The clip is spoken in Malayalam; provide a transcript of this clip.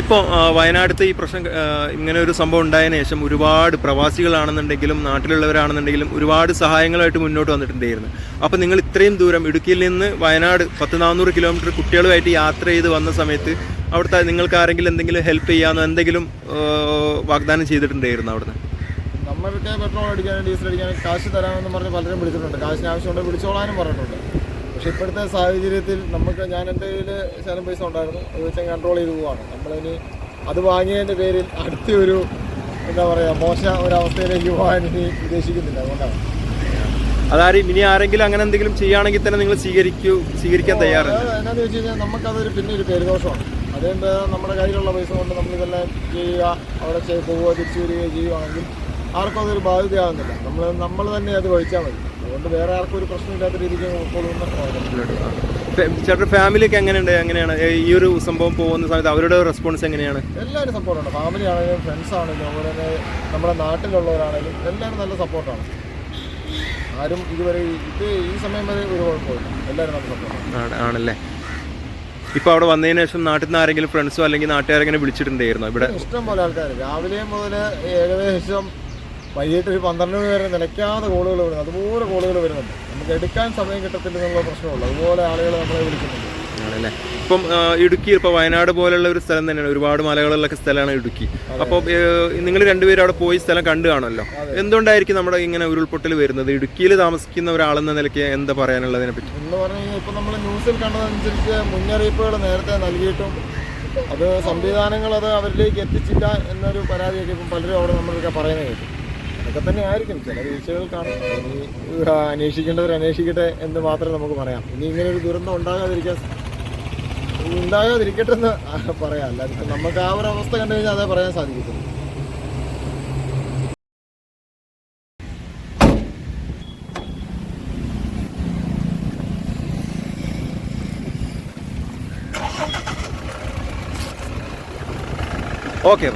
ഇപ്പോൾ വയനാട്ടിലത്തെ ഈ പ്രശ്നം ഇങ്ങനെ ഒരു സംഭവം ഉണ്ടായതിനു ശേഷം ഒരുപാട് പ്രവാസികളാണെന്നുണ്ടെങ്കിലും നാട്ടിലുള്ളവരാണെന്നുണ്ടെങ്കിലും ഒരുപാട് സഹായങ്ങളായിട്ട് മുന്നോട്ട് വന്നിട്ടുണ്ടായിരുന്നു. അപ്പോൾ നിങ്ങൾ ഇത്രയും ദൂരം ഇടുക്കിയിൽ നിന്ന് വയനാട് പത്ത് നാനൂറ് കിലോമീറ്റർ കുട്ടികളുമായിട്ട് യാത്ര ചെയ്ത് വന്ന സമയത്ത് അവിടുത്തെ നിങ്ങൾക്ക് ആരെങ്കിലും എന്തെങ്കിലും ഹെൽപ്പ് ചെയ്യാമെന്നോ എന്തെങ്കിലും വാഗ്ദാനം ചെയ്തിട്ടുണ്ടായിരുന്നു അവിടുന്ന്? നമ്മൾക്ക് പെട്രോൾ അടിക്കാനും ഡീസൽ അടിക്കാനും കാശ് തരാമെന്ന് പറഞ്ഞ് പലരും വിളിച്ചിട്ടുണ്ട്. കാശിന് ആവശ്യമുണ്ട് വിളിച്ചോളാനും പറഞ്ഞിട്ടുണ്ട്. പക്ഷെ ഇപ്പോഴത്തെ സാഹചര്യത്തിൽ നമുക്ക് ഞാൻ എന്റെ കയ്യിൽ ശകലം പൈസ ഉണ്ടായിരുന്നു. അത് വെച്ചാൽ കൺട്രോൾ ചെയ്ത് പോവാണ്. നമ്മളിനി അത് വാങ്ങിയതിന്റെ പേരിൽ അടുത്ത ഒരു എന്താ പറയുക മോശ ഒരവസ്ഥയിലേക്ക് പോകാൻ ഇനി ഉദ്ദേശിക്കുന്നില്ല. അതുകൊണ്ടാണ്. അതാരും? ഇനി ആരെങ്കിലും അങ്ങനെ എന്തെങ്കിലും ചെയ്യുകയാണെങ്കിൽ തന്നെ നിങ്ങൾ സ്വീകരിക്കൂ സ്വീകരിക്കാൻ തയ്യാറാണ് എന്നാന്ന് വെച്ച് കഴിഞ്ഞാൽ നമുക്കതൊരു പിന്നെ ഒരു പേരുദോഷമാണ്. അതുകൊണ്ട് നമ്മുടെ കയ്യിലുള്ള പൈസ കൊണ്ട് നമ്മളിതെല്ലാം ചെയ്യുക അവിടെ പോവുക തിരിച്ചു വരികയോ ചെയ്യുകയാണെങ്കിൽ ആർക്കും അതൊരു ബാധ്യതയാകുന്നില്ല. നമ്മൾ നമ്മൾ തന്നെ അത് വഹിച്ചാൽ മതി. അതുകൊണ്ട് വേറെ ആർക്കും ഒരു പ്രശ്നമില്ലാത്ത രീതിക്ക് ചേട്ടന്റെ ഫാമിലിയൊക്കെ എങ്ങനെയുണ്ട്? എങ്ങനെയാണ്? ഈ ഒരു സംഭവം പോകുന്ന സമയത്ത് അവരുടെ റെസ്പോൺസ് എങ്ങനെയാണ്? എല്ലാവരും സപ്പോർട്ടാണ് ഫാമിലി ആണെങ്കിലും ഫ്രണ്ട്സ് ആണെങ്കിലും അതുപോലെ തന്നെ നമ്മുടെ നാട്ടിലുള്ളവരാണെങ്കിലും എല്ലാവരും നല്ല സപ്പോർട്ടാണ് ആരും ഇതുവരെ ഈ- ഇത് ഈ സമയം വരെ ഒരു കുഴപ്പമില്ല എല്ലാവരും നല്ല സപ്പോർട്ടാണ് ആണ്- ആണല്ലേ? ഇപ്പൊ അവിടെ വന്നതിന് ശേഷം നാട്ടിൽ നിന്ന് ആരെങ്കിലും ഫ്രണ്ട്സോ അല്ലെങ്കിൽ നാട്ടുകാരെങ്ങനെ വിളിച്ചിട്ടുണ്ടായിരുന്നോ? ഇവിടെ ഇഷ്ടം പോലെ ആൾക്കാർ രാവിലെ മുതൽ ഏകദേശം വൈകിട്ട് ഒരു പന്ത്രണ്ട് മണി വരെ നിലയ്ക്കാതെ കോളുകൾ വരുന്നു അതുപോലെ കോളുകൾ വരുന്നുണ്ട്. നമുക്ക് എടുക്കാൻ സമയം കിട്ടത്തില്ല എന്നുള്ള പ്രശ്നമുള്ളൂ. അതുപോലെ ആളുകൾ നമ്മളെ വിളിക്കുന്നുണ്ട്. ആണല്ലേ? ഇപ്പം ഇടുക്കി ഇപ്പോൾ വയനാട് പോലുള്ള ഒരു സ്ഥലം തന്നെയാണ്. ഒരുപാട് മലകളുള്ള സ്ഥലമാണ് ഇടുക്കി. അപ്പോൾ നിങ്ങൾ രണ്ടുപേരും അവിടെ പോയി സ്ഥലം കണ്ടു കാണുമല്ലോ? എന്തുകൊണ്ടായിരിക്കും നമ്മുടെ ഇങ്ങനെ ഉരുൾപൊട്ടൽ വരുന്നത്? ഇടുക്കിയിൽ താമസിക്കുന്ന ഒരാളെന്ന നിലയ്ക്ക് എന്താ പറയാനുള്ളതിനെ പറ്റി? എന്ന് പറഞ്ഞാൽ കഴിഞ്ഞാൽ ഇപ്പം നമ്മൾ ന്യൂസിൽ കണ്ടതനുസരിച്ച് മുന്നറിയിപ്പുകൾ നേരത്തെ നൽകിയിട്ടും അത് സംവിധാനങ്ങൾ അത് അവരിലേക്ക് എത്തിച്ചില്ല എന്നൊരു പരാതിയൊക്കെ ഇപ്പം പലരും അവിടെ നമ്മളൊക്കെ പറയുന്നത് കേട്ടു. അതൊക്കെ തന്നെ ആയിരിക്കും ചില വീഴ്ചകൾ കാണും. ഇനി അന്വേഷിക്കേണ്ടവർ അന്വേഷിക്കട്ടെ എന്ന് മാത്രമേ നമുക്ക് പറയാം. ഇനി ഇങ്ങനെ ഒരു ദുരന്തം ഉണ്ടാകാതിരിക്കാൻ ഉണ്ടാകാതിരിക്കട്ടെ എന്ന് പറയാം. അല്ലാതെ നമുക്ക് ആ ഒരു അവസ്ഥ കണ്ടു കഴിഞ്ഞാൽ അതേ പറയാൻ സാധിക്കത്തുള്ളൂ ഓക്കെ.